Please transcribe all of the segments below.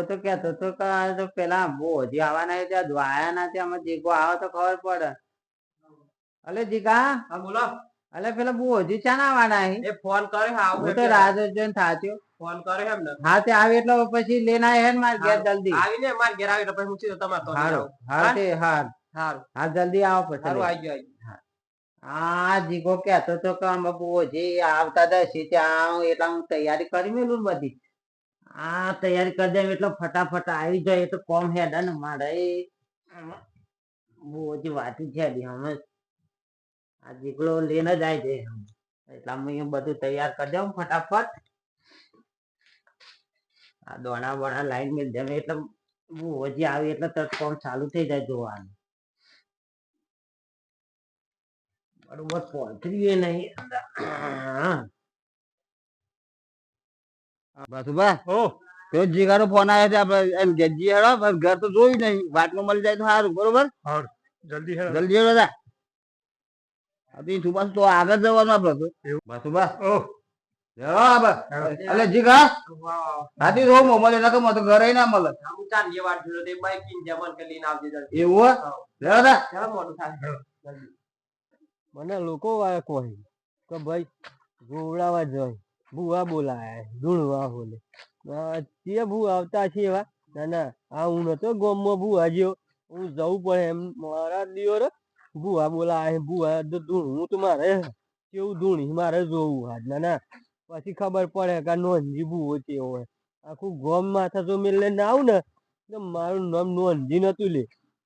જીગો તો કેતો તો કે આ તો પેલા બોજી આવવાના છે ત્યાં દ્વાયા ના ત્યાં જીગો આવે તો ખબર પડે. અલે જીગા? હા બોલો. અલે પેલા બોજી ચાના આવવાના એ ફોન કરે હા હું તો રાહ જોઈને થાચ્યો ફોન કરે એમ ને. હા તે આવે એટલે પછી લઈને હે ને માર ઘેર જલ્દી. આવીને માર ઘેર આવી એટલે પછી હું સીધો તમારે તો હારો. હા તે હાર. હાર. હા જલ્દી આવો પછી સારું આવી ગયો આવી આ જીગો કેતો તો કે અમે બોજી આવતા દસી ત્યાં એટલા હું તૈયારી કરી મેલું બધી. આ તૈયારી કરી દે એટલે ફટાફટ આવી જાય તો કોમ હેડ ને મારે. બોજી વાતી છે અમે આ જીગડો લઈને જ આવી જાય. એટલે અમે બધું તૈયાર કરી દઉં ફટાફટ. આ દોણા બોણા લાઈન મેં જમે એટલે બોજી આવી એટલે તરત કોમ ચાલુ થઈ જાય જોવાનું. બરોબર પહોંચ્યું નહીં. બસુભા તો જીગાનો ફોન આવ્યો છે આપણે એમ જજી હેડો બસ ઘર તો જોયું નહીં. વાતમાં મળી જાય તો સારું બરોબર? જલ્દી હેડો. જલ્દી હેડો દા અભી સુભાષ તો આગળ જવાનું આપણે તો. બસુભા ઓહ હેડો આપણે એટલે જીગા. હાથી તો મળે નકર તો ઘરે ના મળે. હા, ચાર જે વાત જોયો તે બાઈક ઇન જમણ કે લઈને આવજે જલ્દી. એવું? હેડો દા થાય. મને લોકો વાય કોઈ કે ભાઈ ગોવડાવા જોઈ ભૂવા બોલાય ધૂણવા હોલે. તે ભૂ આવતા છે એવા, ના ના, આ હું નતો ગોમમાં ભૂવા જ્યો હું જવું પડે એમ, મારા દિયોર ભૂવા બોલાય ભૂવા તો ધૂણવું તો મારે કેવું ધૂણી મારે જોવું હાજ ના ના. પછી ખબર પડે કે નોંધી ભૂવો કેવો હોય. આખું ગોમ માથા જો મેં લઈને આવું ને, તો મારું નામ નોંધી નતું લે.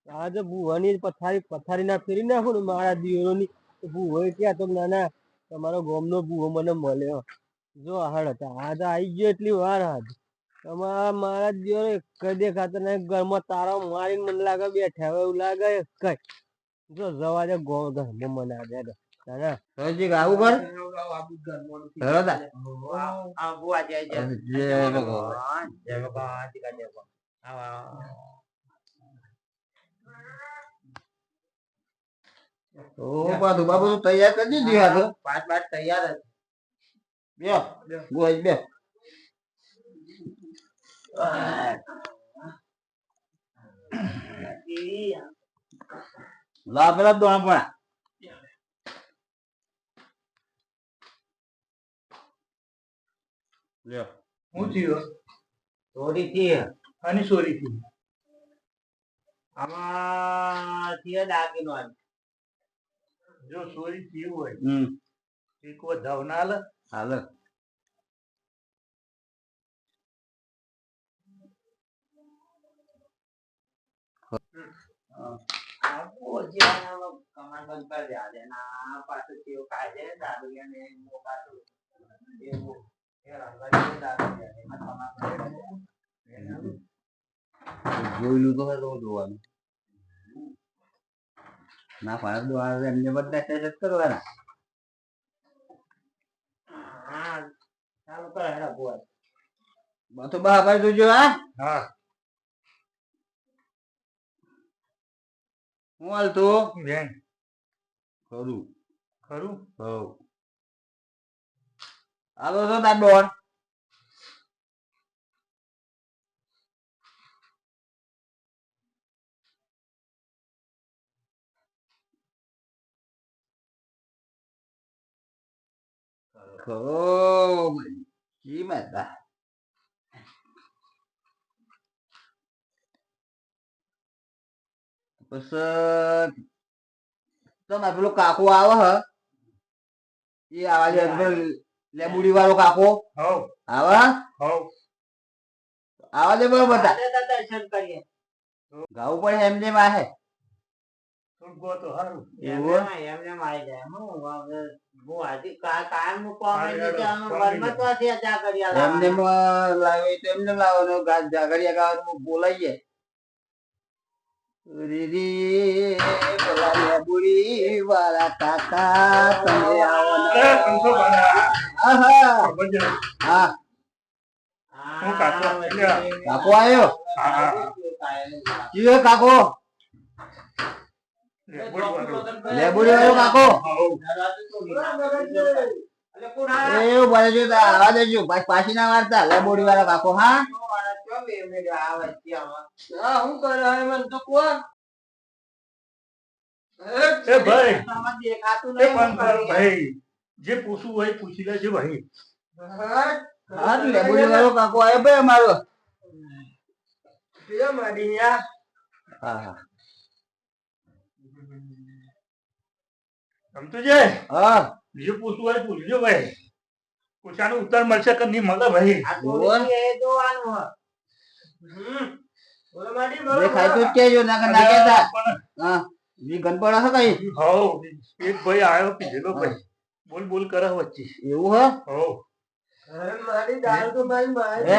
આ જો ભૂવાની પથારી પથારી ના ફેરી નાખું ને મારા દિયોરોની, તો ભૂવો ક્યાં તો, ના ના, તમારો ગોમનો ભૂવો મને મળ્યો. જો હાડ હતા આ તો આવી ગયો એટલી વાર હાથ તમારા મારા દિયોરો કઈ જ દેખાતો નહીં ઘરમાં તારા મારીને મને લાગે બેઠા હોય એવું લાગે કઈ જો જવા દે ગો ઘરમાં મને આ દે ના ના આવું કર. હેડો જા આ જય જય જય ભગવાન. ભગવાન જય ભગવાન જય ભગવાન. આવો, આવો. ઓ બાબુ તૈયાર કરી દીધી હા પાંચ પાંચ તૈયાર જ. બે ગોય બે લા પેલા દોણા પણ હું થયું થી આની ચોરી થઈ આમાં થી દાગીનો જો ચોરી થયું હોય હમ એક વાર ધાવના હાલે દે દે. જોયેલું તો હોય તો જોવાનું ના પાડે તો એમને બધા સેટ કરવાના હા ચાલુ કરો હેડા બોલ બા તો બા ભાઈ જોજો હા? હા. હું હાલતું બેન. ખરું. ખરું? હવ. હાલો તો તાર ડોન ખરો જી માતા પછી તમે પેલો કાકો આવે હ એ આવા છે લેબુડી વાળો કાકો આવે આવા દે બરોબર દર્શન કરીએ ગાવું પડે એમ જેમ આહે થોડું ગો તો સારું એવું એમને જાય. હું કાયમ. એમને લાવે તો એમને લાવવાનો. જાગરિયા ગાવાનું બોલાઈએ. વાળા તમે આવો. આહા. હા, કાકો, આવ્યો કાકો? કાકો? એવું આવા દેજો. પાછી ના મારતા લેબોરી વાળા કાકો હા? કરે? મને તો એ ભાઈ. દેખાતું નહીં, પણ ભાઈ જે પૂછવું હોય પૂછી લેજે ભાઈ. હા લેબોરી વાળો કાકો આવ્યો ભાઈ અમારો. હા હા. સમતું છે? હા. બીજું પૂછવું હોય પૂછજો ભાઈ. પૂછાનું ઉત્તર મળશે કે નહીં મળે ભાઈ? બોલ. બોલો કરે વચ્ચે. એવું હે? મારી હે?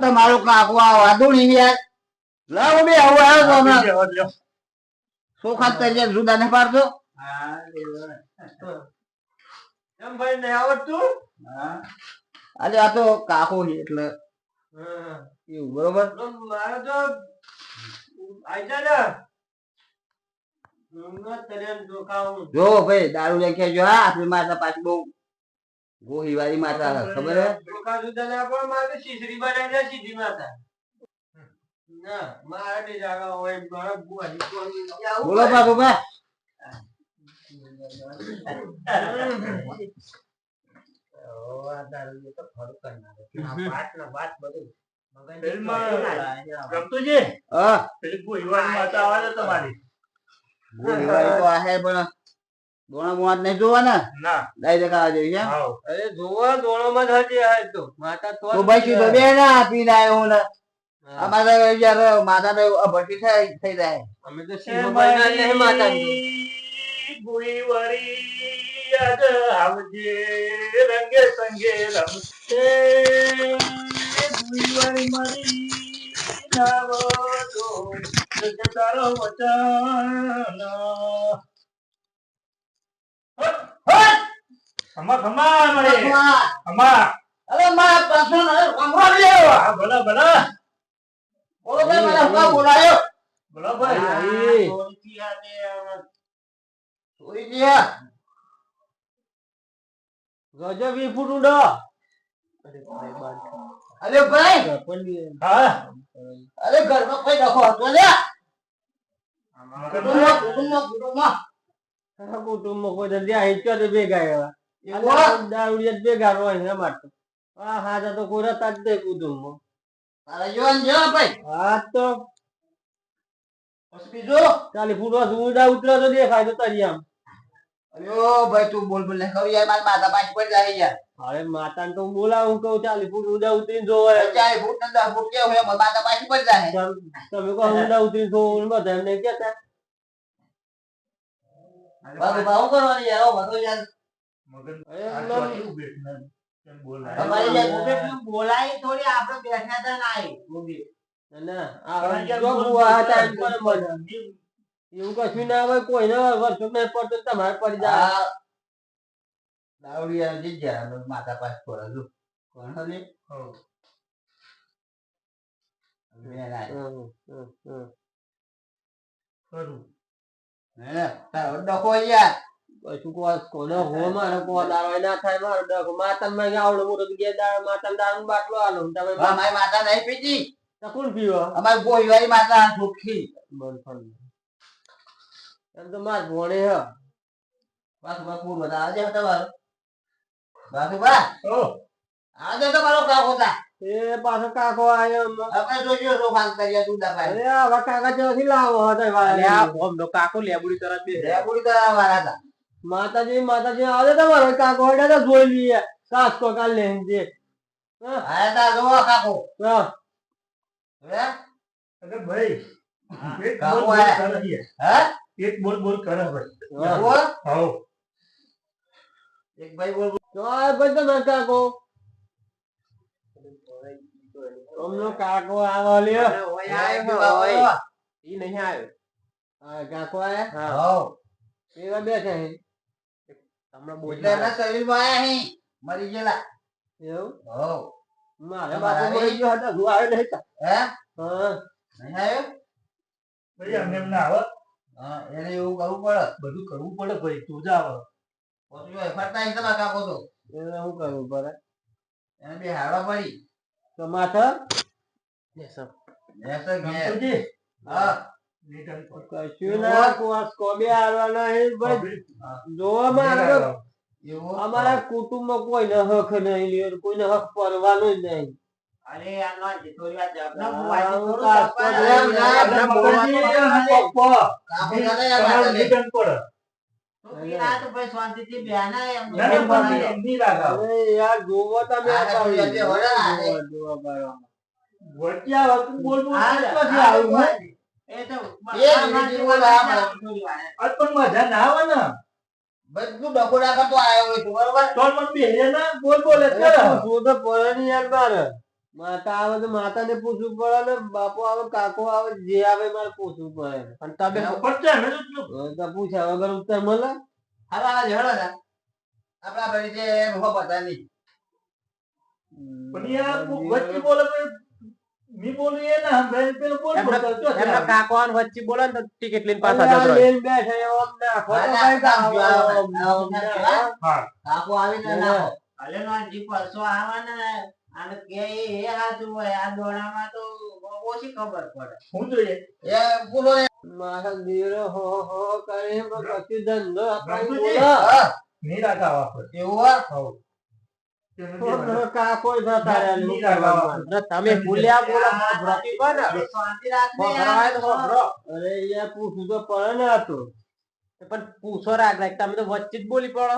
તમારો કાકો આ નહીં યાર. લાવ બે આવું દો. સોખા તરીકે જુદા ને પાડજો. એમ ભાઈ નહીં આવડતું. આજે આ તો કાકો છે એટલે. એવું બરોબર? મારે તો જા ભાઈ દારૂ લઈ જો હા. આપણી માતા પાછી બહુ ગોહી વાળી માતા ખબર હે? બોલો બાપુ બા. માતા દોણા નહીં જોવાના? ના. ડાયરેક્ટ આવવા જેવી છે? અરે જોવા દોણોમાં જ હજી આ તો. માતા તો ભાઈ બે ના આવ્યો હું ને. આ માતા યાર માતા તો અભરતી થઈ થઈ જાય. અમે તો સિંહ માતા આવજે રંગે સંગે રમશે. ગોહીવાળી મારી નાવ તો તારો વચન. ખમા ખમા મળે ખમા અરે મારા પ્રશ્ન અમારે હા ભલા ભલા. બોલો ભાઈ મને હમણાં બોલાયો. ભલા ભાઈ. તે, ચોરી ગયા ગજબ ઈ ફૂટ ઉડો અરે ભાઈ હા. અરે ઘરમાં કોઈ ડખો હતો લે કુટુંબમાં કુટુંબમાં કુટુંબમાં. કુટુંબમાં કોઈ જલ્દી અહીં ચો ભેગા એવા હે? દારૂડિયા ભેગા હોય ને માટે. આ હાજા તો કોઈ રતા જ નહીં કુટુંબમાં. તારા જીવન ભાઈ. તો પછી બીજું? ચાલી ઉતરો તો દેખાય તો તરી આમ. અરે ભાઈ તું બોલ બોલ ને યાર મારી માતા પાછી પડી જાય યાર? અરે માતાને તો બોલાવું કહું ચાલી ફૂટ ઉડા ઉતરીને જોવે. ફૂટ ને દસ ફૂટ કેવું માતા પાછી પડી જાય? તમે કહો ઉડા ઉતરીને જોવું બધા એમને કેતા બાકી ભાવ કરવાની યાર બધો યાર. મગન. બોલાય? થોડી આપણે બેઠા હતા ના એવું કશું હોય નહીં પડતો તમારે પડી જાય માતા પાસે પડે કોણ હલે હઉ. બેન આય. હમ, હમ, હમ. ખરું. હે તારો ડખો યાર કશું કો કોને હો મારે કો દારો ના થાય મારો ડખ માતા માં આવડો મોટો ગયા દાડો માતા નું બાટલો આલો. તમે મારી માતા નહીં પીતી. તો કોણ પીવો? અમારી ગોહિવાળી માતા સુખી મન ફળ એમ તો માર ભોણે હ. બાસુ બા પૂર બધા આજે તમારો. બાકી બા ઓ, આજે તમારો કાકો તા. એ પાછો કાકો આયો. આપણે જોજો તો ફાન કરીએ તું દબાઈ અરે આવા કાકા ચોથી લાવો હતા ભાઈ વાળા આ ઓમનો કાકો લેબુડી તરત બે લેબુડી તરા વાળા હતા માતાજી માતાજી આવે તમારો કાકો હડે તો જોઈ લઈએ. કાસકો કાલ લે જે. હા? તા કાકો. હા. હે અરે ભાઈ એક બોલ બોલ કરે છે. હે? એક બોલ બોલ કરે ભાઈ હા. એક ભાઈ બોલ તો આ ભાઈ તમારો કાકો. અમનો કાકો આવો લ્યો. ઓય આયો. ઈ નહીં આવ્યો. હા કાકો આયા? હા. હો એવા બેઠા હે હમણાં બોલ આયા હી મરી ગયેલા. એવું? હો મારે બાપુ મરી ગયો હતા હું આવ્યો નહીં હે? હા. નહીં આવ્યો? ભાઈ અમને એમ આવે. હા એને એવું કરવું પડે. બધું કરવું પડે ભાઈ તું જ આવે. પછી તમારા કાકો તો. એને શું કરવું પડે? એને બે પડી. તો માથે. ગમતુજી, હા. કશું ના કુવાસ કોબે આવવાના હે ભાઈ જોવામાં આવે તો એવું અમારા કુટુંબમાં કોઈને હક નહીં લ્યો કોઈને હક પરવાનો જ નહીં અરે થોડી જવાબ ના હા, થોડું ના ના પપ્પા, ના, ના, ને. બોલ બોલ હા, હા, પછી તો જ બધું ડકોડા કરતો આવ્યો હોય બરોબર? તો પણ બેહે ના? બોલ બોલ જ તો પડે ને યાર માતા આવે તો માતાને પૂછવું પડે ને બાપુ આવે કાકો આવે જે આવે મારે પૂછવું પડે. અને તમે પડશે ને તો પૂછ્યા વગર ઉત્તર મળે. હાલો ઝઘડો ને આપડે આપડે રીતે રૂહો પતા નહીં. પણ યાર વચ્ચે બોલે બોલું બોલ બોલ એમના- કાકો આને વચ્ચે બોલે ને તો ટિકિટ લઈને પાછા જતો રહે. બેઠા ભાઈ. હા કાકો આવીને અલે નો જી પરસો આવવાના અને કે એ એ હોય આ દોડામાં તો ઓછી ખબર પડે હું જોઈએ એ પૂરો ને મારા દીરો હો હો કરે કશું ધંધો આપણે. બોલો. હા, ની રાગ આવે આપણે. એવું હોય તમે ભૂલ્યા બોલો. તો તો ને તો પણ પૂછો રાખ રાખ તમે તો વચ્ચે જ બોલી પડો.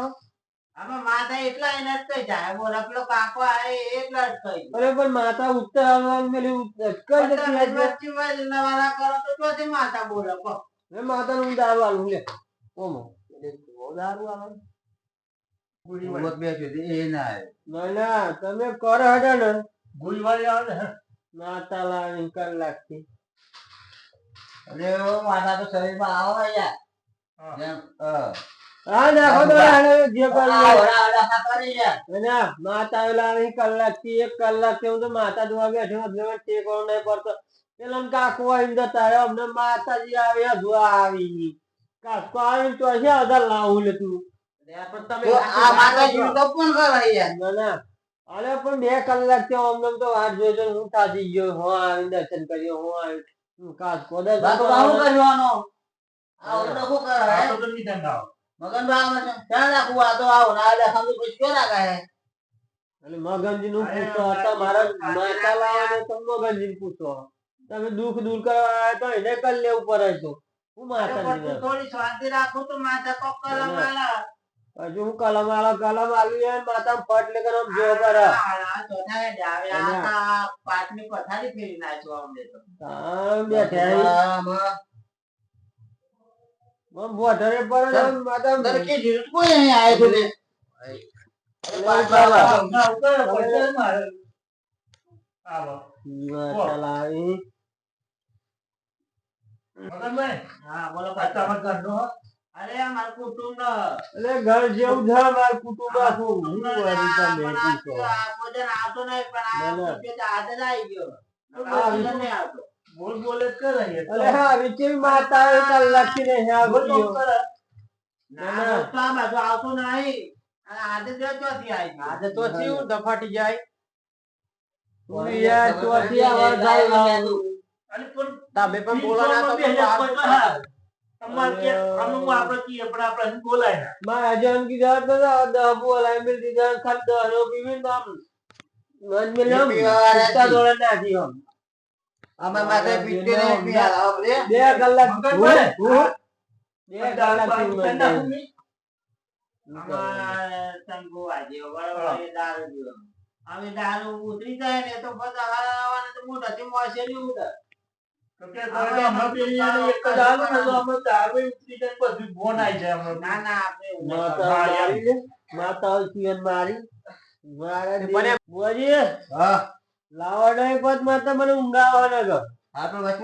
આમાં માથા એટલા એને જ કઈ જાય. બોલો પેલો કાકો આવે એટલા જ થઈ અરે પણ માતા ઉત્તર આવવાનું મેલી? વચ્ચે કરો તો ચોથી માથા બોલો? કહો. એ માતાનું દારૂ આલું લે. ઓમો. દારૂ આવે ઉમર બે છે તે એ ના આવે ના ના તમે કરો હટો ને. ગુલવારી આવે ને. માતા લાવી કર લાગતી અરે માથા તો શરીરમાં આવે યાર. હા. નાખો તો જે માતા લાવી એક કલાકથી હું તો માતા ધોવા બેઠો ટેકો નહીં પડતો. પેલા કાકો આવીને જતા અમને માતાજી આવે ધોવા આવી કાકો આવીને તો હશે હજાર લાવું લે તું યાર, પણ તમે તો આ માતાજીનું તો પણ કરે યાર? ના ના. અરે પણ બે કલાકથી અમને તો વાત જોઈ જોઈને હું થાકી ગયો હું આવી દર્શન કર્યો હું આવી કાચ કોદર કરવા આવું કરવાનો? આ તો શું કરે હે? તો મગન છે. ક્યાં રાખવું? આ તો આવો. ના એટલે સમજો પછી ક્યાં રાખે હે? એટલે મગનજી નું પૂછો હતા મારા માતા લાવવાને તો મગનજી પૂછો. તમે દુઃખ દૂર કરવા આવ્યા તો એને કરી લેવું પડે તો. હું માતાજી થોડી શાંતિ રાખું તો માતા કોક કલમ આલા. હજુ હું કલમ આલો કલમ આલી યાર માતા ફટ લે કરો જો કરે આવે. પાટની પથારી ફેરી નાખ્યો અમને તો. બેઠા આમ માતા કોઈ આયો. ના. આવો. હા બોલો પાછા. ઘરનો? અરે મારું કુટુંબ. એટલે ઘર જેવું છે મારું કુટુંબ આખું હું ભોજન આવતો નહીં પણ આ. પૂછે આજે જ આવી ગયો. ભોજન નહીં આવતો. બોલ બોલ જ કરે એ તો. અરે હા વિચી માતા એ કલાકથી નહીં બોલ બોલ આવ્યો ના, ના. તો આ બાજુ આવતો નહીં. અને આજે જ ચોથી આવી આજે તો થયું દફાટી જાય. તું યાર ચોથી આવાર જાય અને પણ તમે પણ બોલો તો અમે દારૂ ઉતરી જાય ને તો બધા હરાવાના તો મોઢાથી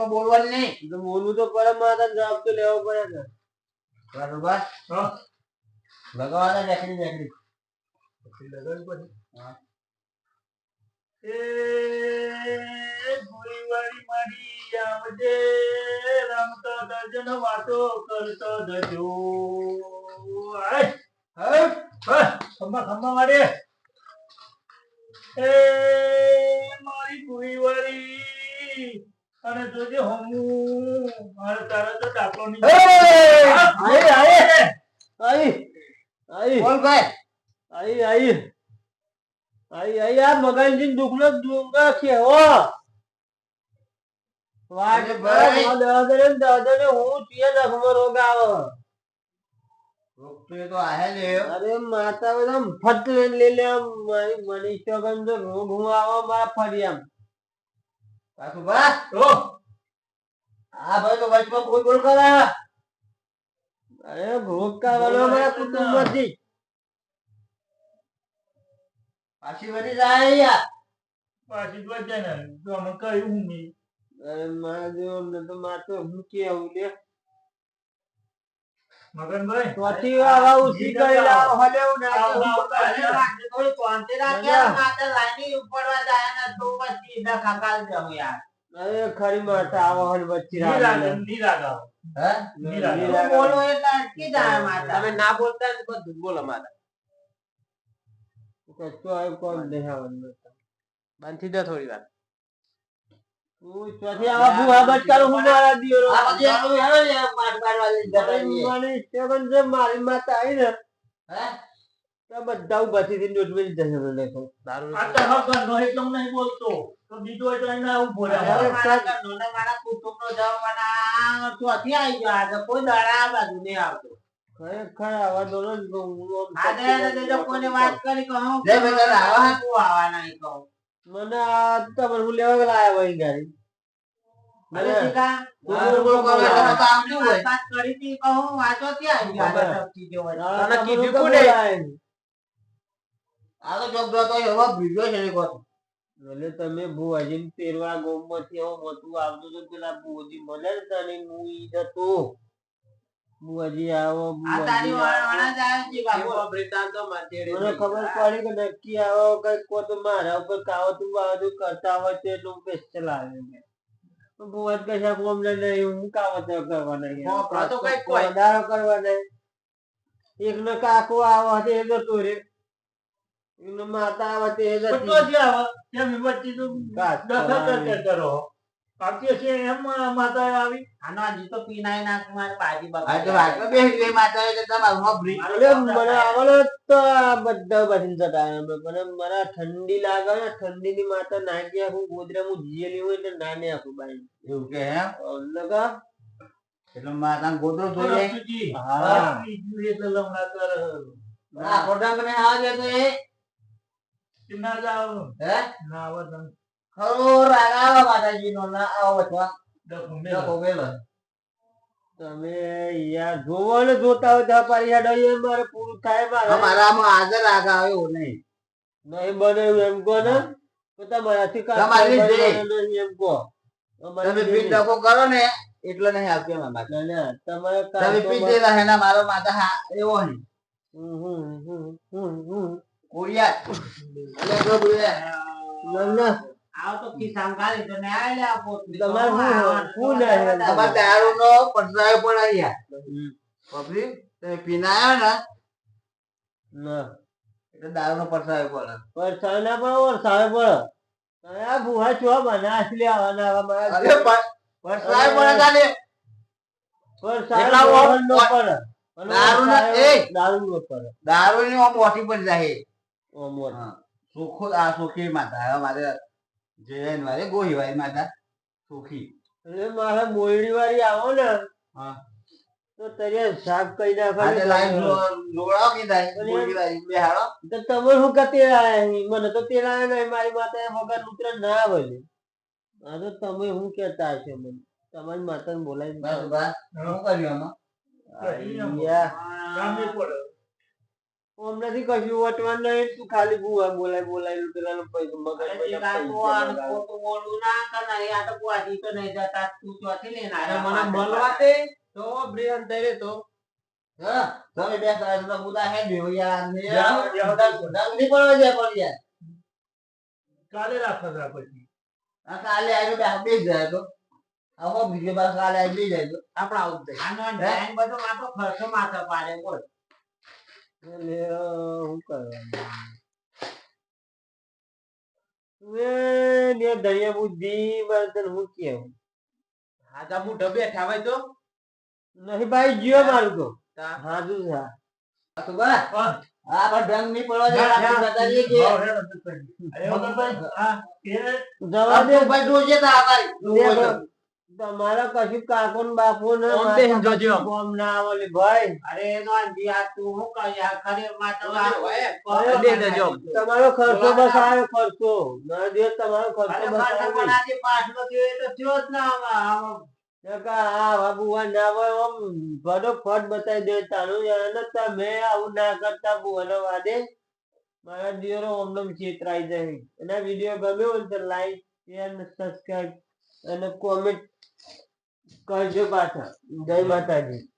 બોલવાનું નહીં. બોલવું તો પડે માતા જવાબ તો લેવો પડે બરોબર. લગાવવાના રેકડી રેકડી પછી લગાવી પછી. હા. એ ગોળીવાળી મારી. આવજે રમતો દર્જન વાતો કરતો દજો હે, હે, ખંભા ખંભા મારે એ મારી ભૂઈવાળી અને જોજે હમું મારે તારા તો ડાકલો નહીં આઈ આઈ આઈ આઈ બોલ ભાઈ આઈ આઈ આઈ આઈ આ મગનજી દુખનો ડુંગર કેવો વાટ ભાઈ. હું રોગ આવો. રોગ તો આહે લ્યો. અરે માતા બધા ફટ લઈને લે આમ મારી મનીષા ગંજો રોગ હું આવો મારા ફરી આમ બા તો આ ભાઈ તો વચમાં કોઈ બોલ કરે. અરે રોગ કાઢવાનો મારા કુટુંબ પાછી વળી જાય યાર પાછી તો ને. તો અમે કહ્યું નહીં. તો હું કેવું લે? મગનભાઈ ચોથી આવા ઉસી કરી લાવો હલે હું આવો, આવો, નાખું. આવો. થોડી શાંતિ રાખે? ના. માતા લાઈની ઉપડવા જાય ને તો પછી સીધા ખકાલ જવું યાર. અરે ખરી માતા આવો હલ વચ્ચે. હે. બોલો એટલે અટકી જાય માતા? તમે ના બોલતા હોય બધું બોલો માતા. કશું આવ્યું કોણ દેખાવાનું? બંધ થઈ થોડી વાર. હું ચોથી આવા ભૂવા બચકારો હું મારા દિયોરો. આ પછી આપણું હેરો ને પાટ પાડવા લઈ જતા મારી રહીએ. જે મારી માતા આવી ને હે? તો બધા જશે મને. દારૂ આ તો હક ઘરનો એટલે હું નહીં બોલતો. તો બીજો હોય એને આવું બોલે. અરે, મારા ઘરનો મારા કુટુંબનો જવાબ મને. ચોથી આવી ગયો. આજે કોઈ દાડા આ બાજુ નહીં આવતો. ખરેખર આવા દોરો ને તો આજે જો કોઈને વાત કરી કહું. લે બેટા, આવા. તું આવા નહીં કહું. મને આ તમને હું લેવા આવ્યા હોય ગાડી? તો આવી તો તો એવો. એટલે તમે ભુવાજી તેરવા ગોમમાંથી આવો મોટું આવતું હતું પેલા ભુવાજી મળે ને તને હું ઈ જતો ભુવાજી આવો આવો. આવે. એવો તો મને ખબર પડી કે નક્કી આવો કઈ કો તો મારા ઉપર કાવતું આવતું કરતા હોય તો એટલું બેસ ચલાવે ભુવાજ કશા કોમ અમને નહીં હું કાવત કરવા નહીં તો કઈ કોઈ. નહીં એક ને કાકો આવો હતો એ જતો રે. એક ને માતા આવે તે એ જતી તો જે આવે. તેમ વચ્ચે તો દખલ કરો? બાકી છે એમ માતા આવી. આના જી તો પીનાય ના મારી બાજી આ તો બગાડી. વાટમાં બેસી માતા એટલે તમારું મોં ભરી. એટલે મને આવડે તો બધા બધી જતા મને મને ઠંડી લાગે ને ઠંડીની માતા નાખી આખું ગોદરા હું જીયેલી હોય એટલે નાને આખું બાઈ. એવું કે હે? લગા એટલે માતા ગોદરો જોઈ હા. બીજું એટલે લમણા કર. ના ખોટાંગ ને આ દે તો એ કે ના જાવ હે? ના આવે તમે. ખરો રાગ આવે માતાજીનો ના આવો વચમાં. ડખો ડખો તમે યાર જોવો ને જોતા હોય તો પારી હેડો એ મારે પૂરું થાય મારે. અમારામાં આજે રાગ આવે એવું નહીં નહીં બને એમ કહો ને. તો તમારાથી જે. એમ કહો. અમારી તમે પીઠ ડખો કરો ને એટલે નહીં આવતી અમારી માતા. ના, ના, તમારે તમે કાંઈ તો પીઠ દેલા હે ના મારો માતા હા એવો હે. હમ, હમ, હમ, હમ, હમ. કોરિયા અલે જો બોલ્યા ના, ના. આવો તો ખિસ્સામાં તો ને આ લે આપો. તમારે હે? દારૂનો પટરાયો પણ અહીંયા. પબ્લિક તમે પીને ને? ના. એટલે દારૂનો પટરાયો પડે. ના પડે વરસાદ પડે. આ ભૂહા છો? આસલી આવવાના આવા મારા અરે પ- પડે તાને. વરસાદ નો પડે. અને દારૂના- એ! દારૂ નો પડે. મોટી પડી જાય. સુખો આ સુખી માતા મારે જૈન વાળી ગોહી વાળી માતા સુખી. એટલે મારે બોયડી વાળી આવો ને. હા. તો તને સાફ કરી લાઈન વાળી બેહાડો. તો તમે શું કે આયા? મને તો તેડા આવ્યા નહીં મારી માતા વગર ઉતર ના આવે. આ તો તમે શું કેતા હશો મને? તમારી માતાને બોલાવી બસ બસ શું કર્યું આમાં. યા. કામ નહીં પડે. ઓમ નથી કશું વટવાનું નહીં તું ખાલી બુઆ બોલાય બોલાય પેલા પૈસા તું ખોટું ના આ તો બુઆજી તો નહીં જતા. તું ચોથી લઈને અરે મને મળવા દે તો તો હા તમે બે સાહેબ તો બુદા હે દેવ યાર ને નહીં પડવા જાય પણ યાર કાલે રાખો તા પછી. આ કાલે આવ્યો બે બે જાય તો. આવો બીજો બાર કાલે આવી જાય તો. આપણે આવું થાય આનો બધો માથો ખર્ચો માથો પાડે બોલ. એટલે શું હું તો નહીં ભાઈ જીઓ મારું તો. હાજુ હા તો સુભા હા. પણ ડંગ નહીં પડવા દે હા, જવા દે ભાઈ ડોજે તો આવાય. તમારા કશું કાકો ને બાપુ ને. કોમ ના આવે ભાઈ? અરે એનો આ તું શું કહે? આ ખરે દે દેજો. તમારો ખર્ચો બસ આવ્યો ખર્ચો. ના દે તમારો ખર્ચો બસ આવ્યો થયો તો થયો જ ના આમાં. મારા દિયરો ઓમનમ છેતરાઈ જાય. એના વીડિયો ગમ્યો હોય તો લાઈક શેર ને અને કોમેન્ટ કરજો પાછા. જય માતાજી.